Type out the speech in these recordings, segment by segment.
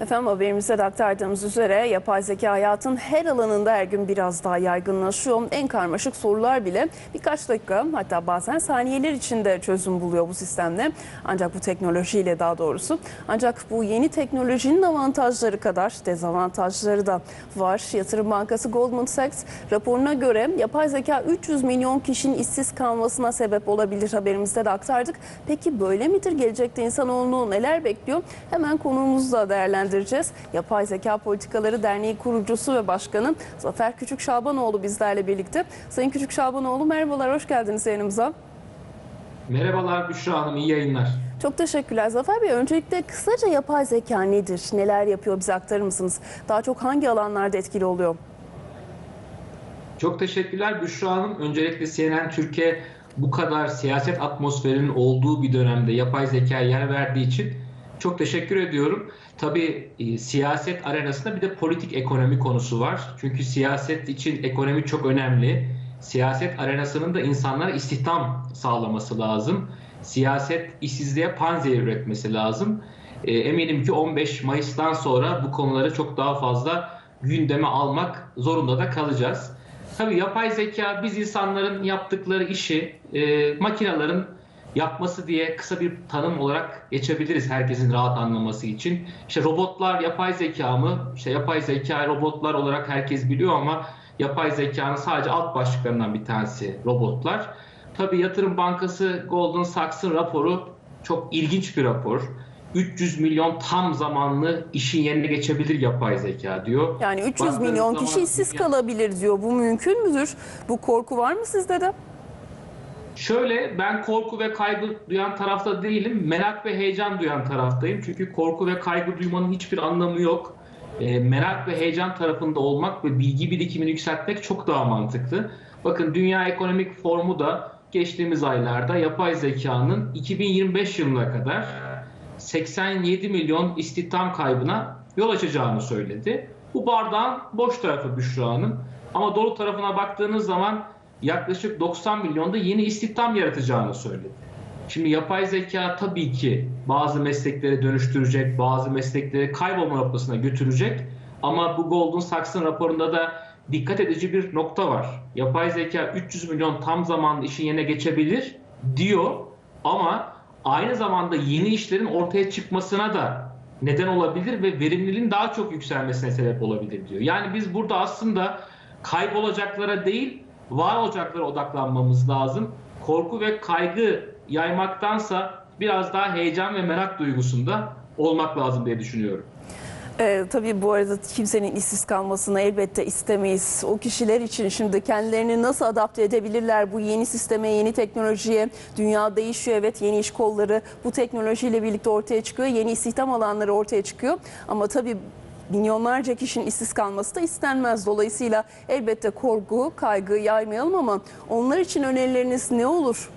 Efendim haberimizde de aktardığımız üzere yapay zeka hayatın her alanında her gün biraz daha yaygınlaşıyor. En karmaşık sorular bile birkaç dakika hatta bazen saniyeler içinde çözüm buluyor bu sistemle. Ancak bu teknolojiyle daha doğrusu. Ancak bu yeni teknolojinin avantajları kadar dezavantajları da var. Yatırım Bankası Goldman Sachs raporuna göre yapay zeka 300 milyon kişinin işsiz kalmasına sebep olabilir haberimizde de aktardık. Peki böyle midir? Gelecekte insanoğlunu neler bekliyor? Hemen konuğumuzla değerlendireceğiz. Yapay Zeka Politikaları Derneği kurucusu ve başkanı Zafer Küçük Şabanoğlu bizlerle birlikte. Sayın Küçük Şabanoğlu merhabalar, hoş geldiniz yayınımıza. Merhabalar Büşra Hanım, iyi yayınlar. Çok teşekkürler Zafer Bey. Öncelikle kısaca yapay zeka nedir? Neler yapıyor bize aktarır mısınız? Daha çok hangi alanlarda etkili oluyor? Çok teşekkürler Büşra Hanım. Öncelikle CNN Türkiye bu kadar siyaset atmosferinin olduğu bir dönemde yapay zekaya yer verdiği için çok teşekkür ediyorum. Tabii e, siyaset arenasında bir de politik ekonomi konusu var. Çünkü siyaset için ekonomi çok önemli. Siyaset arenasının da insanlara istihdam sağlaması lazım. Siyaset işsizliğe panzehir üretmesi lazım. E, eminim ki 15 Mayıs'tan sonra bu konuları çok daha fazla gündeme almak zorunda da kalacağız. Tabii yapay zeka biz insanların yaptıkları işi e, makinelerin yapması diye kısa bir tanım olarak geçebiliriz herkesin rahat anlaması için. İşte robotlar yapay zeka mı? İşte yapay zeka robotlar olarak herkes biliyor ama yapay zekanın sadece alt başlıklarından bir tanesi robotlar. Tabii Yatırım Bankası Goldman Sachs'ın raporu çok ilginç bir rapor. 300 milyon tam zamanlı işin yerine geçebilir yapay zeka diyor. Yani 300 Baktığınız milyon kişi işsiz kalabilir diyor. Bu mümkün müdür? Bu korku var mı sizde de? Şöyle ben korku ve kaygı duyan tarafta değilim. Merak ve heyecan duyan taraftayım. Çünkü korku ve kaygı duymanın hiçbir anlamı yok. E, merak ve heyecan tarafında olmak ve bilgi birikimini yükseltmek çok daha mantıklı. Bakın Dünya Ekonomik Forumu da geçtiğimiz aylarda yapay zekanın 2025 yılına kadar 87 milyon istihdam kaybına yol açacağını söyledi. Bu bardağın boş tarafı Büşra Hanım. Ama dolu tarafına baktığınız zaman yaklaşık 90 milyonda yeni istihdam yaratacağını söyledi. Şimdi yapay zeka tabii ki bazı meslekleri dönüştürecek, bazı meslekleri kaybolma noktasına götürecek. Ama bu Golden Sachs'ın raporunda da dikkat edici bir nokta var. Yapay zeka 300 milyon tam zamanlı işin yerine geçebilir diyor ama aynı zamanda yeni işlerin ortaya çıkmasına da neden olabilir ve verimliliğin daha çok yükselmesine sebep olabilir diyor. Yani biz burada aslında kaybolacaklara değil, var olacaklara odaklanmamız lazım. Korku ve kaygı yaymaktansa biraz daha heyecan ve merak duygusunda olmak lazım diye düşünüyorum. Ee, tabii bu arada kimsenin işsiz kalmasını elbette istemeyiz. O kişiler için şimdi kendilerini nasıl adapte edebilirler bu yeni sisteme, yeni teknolojiye? Dünya değişiyor evet yeni iş kolları bu teknolojiyle birlikte ortaya çıkıyor. Yeni istihdam alanları ortaya çıkıyor. Ama tabii milyonlarca kişinin işsiz kalması da istenmez. Dolayısıyla elbette korku, kaygı yaymayalım ama onlar için önerileriniz ne olur?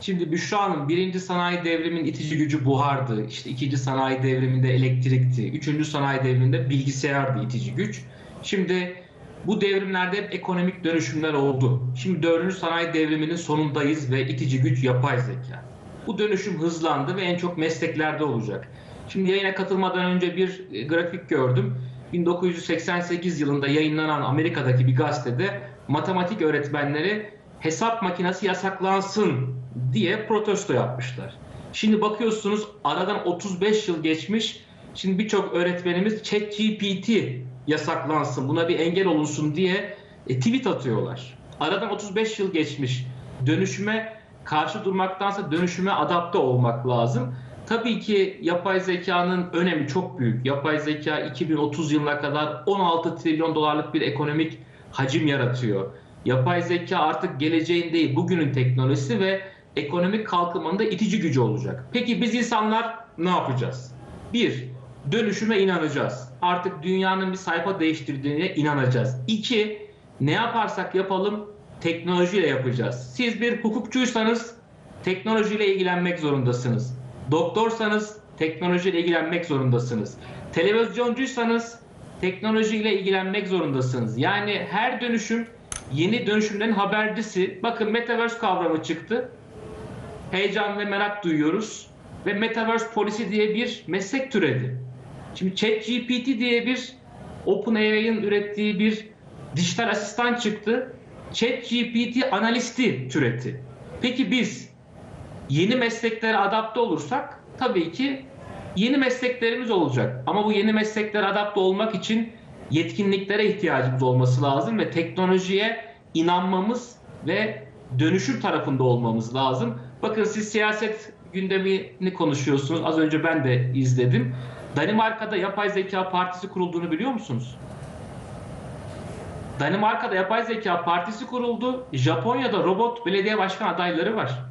Şimdi Büşra Hanım birinci sanayi devrimin itici gücü buhardı. İşte ikinci sanayi devriminde elektrikti. Üçüncü sanayi devriminde bilgisayardı itici güç. Şimdi bu devrimlerde hep ekonomik dönüşümler oldu. Şimdi dördüncü sanayi devriminin sonundayız ve itici güç yapay zeka. Bu dönüşüm hızlandı ve en çok mesleklerde olacak. Şimdi yayına katılmadan önce bir e, grafik gördüm. 1988 yılında yayınlanan Amerika'daki bir gazetede matematik öğretmenleri hesap makinesi yasaklansın diye protesto yapmışlar. Şimdi bakıyorsunuz aradan 35 yıl geçmiş. Şimdi birçok öğretmenimiz ChatGPT yasaklansın, buna bir engel olunsun diye e, tweet atıyorlar. Aradan 35 yıl geçmiş. Dönüşüme karşı durmaktansa dönüşüme adapte olmak lazım. Tabii ki yapay zekanın önemi çok büyük. Yapay zeka 2030 yılına kadar 16 trilyon dolarlık bir ekonomik hacim yaratıyor. Yapay zeka artık geleceğin değil, bugünün teknolojisi ve ekonomik kalkınmanın da itici gücü olacak. Peki biz insanlar ne yapacağız? Bir, dönüşüme inanacağız. Artık dünyanın bir sayfa değiştirdiğine inanacağız. İki, ne yaparsak yapalım teknolojiyle yapacağız. Siz bir hukukçuysanız teknolojiyle ilgilenmek zorundasınız. Doktorsanız teknolojiyle ilgilenmek zorundasınız. Televizyoncuysanız teknolojiyle ilgilenmek zorundasınız. Yani her dönüşüm yeni dönüşümlerin habercisi. Bakın Metaverse kavramı çıktı. Heyecan ve merak duyuyoruz. ve Metaverse polisi diye bir meslek türedi. Şimdi ChatGPT diye bir OpenAI'ın ürettiği bir dijital asistan çıktı. ChatGPT analisti türetti. Peki biz yeni mesleklere adapte olursak tabii ki yeni mesleklerimiz olacak. Ama bu yeni mesleklere adapte olmak için yetkinliklere ihtiyacımız olması lazım ve teknolojiye inanmamız ve dönüşüm tarafında olmamız lazım. Bakın siz siyaset gündemini konuşuyorsunuz. Az önce ben de izledim. Danimarka'da yapay zeka partisi kurulduğunu biliyor musunuz? Danimarka'da yapay zeka partisi kuruldu. Japonya'da robot belediye başkan adayları var.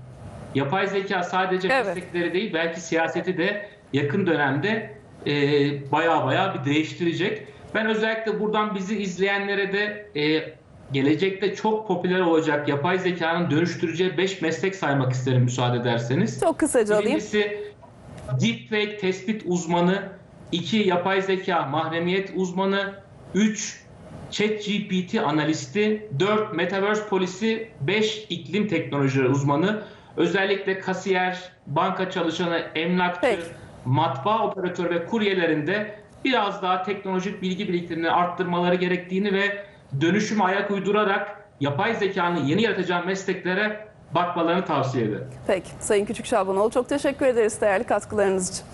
Yapay zeka sadece Evet. meslekleri değil belki siyaseti de yakın dönemde e, baya baya bir değiştirecek. Ben özellikle buradan bizi izleyenlere de e, gelecekte çok popüler olacak yapay zekanın dönüştüreceği 5 meslek saymak isterim müsaade ederseniz. Çok kısaca alayım. Birincisi deepfake tespit uzmanı, 2 yapay zeka mahremiyet uzmanı, 3 ChatGPT analisti, 4 metaverse polisi, 5 iklim teknolojileri uzmanı. Özellikle kasiyer, banka çalışanı, emlakçı, Peki. matbaa operatörü ve kuryelerinde biraz daha teknolojik bilgi birikimini arttırmaları gerektiğini ve dönüşüme ayak uydurarak yapay zekanın yeni yaratacağı mesleklere bakmalarını tavsiye ederim. Peki Sayın Küçük Şabanoğlu çok teşekkür ederiz değerli katkılarınız için.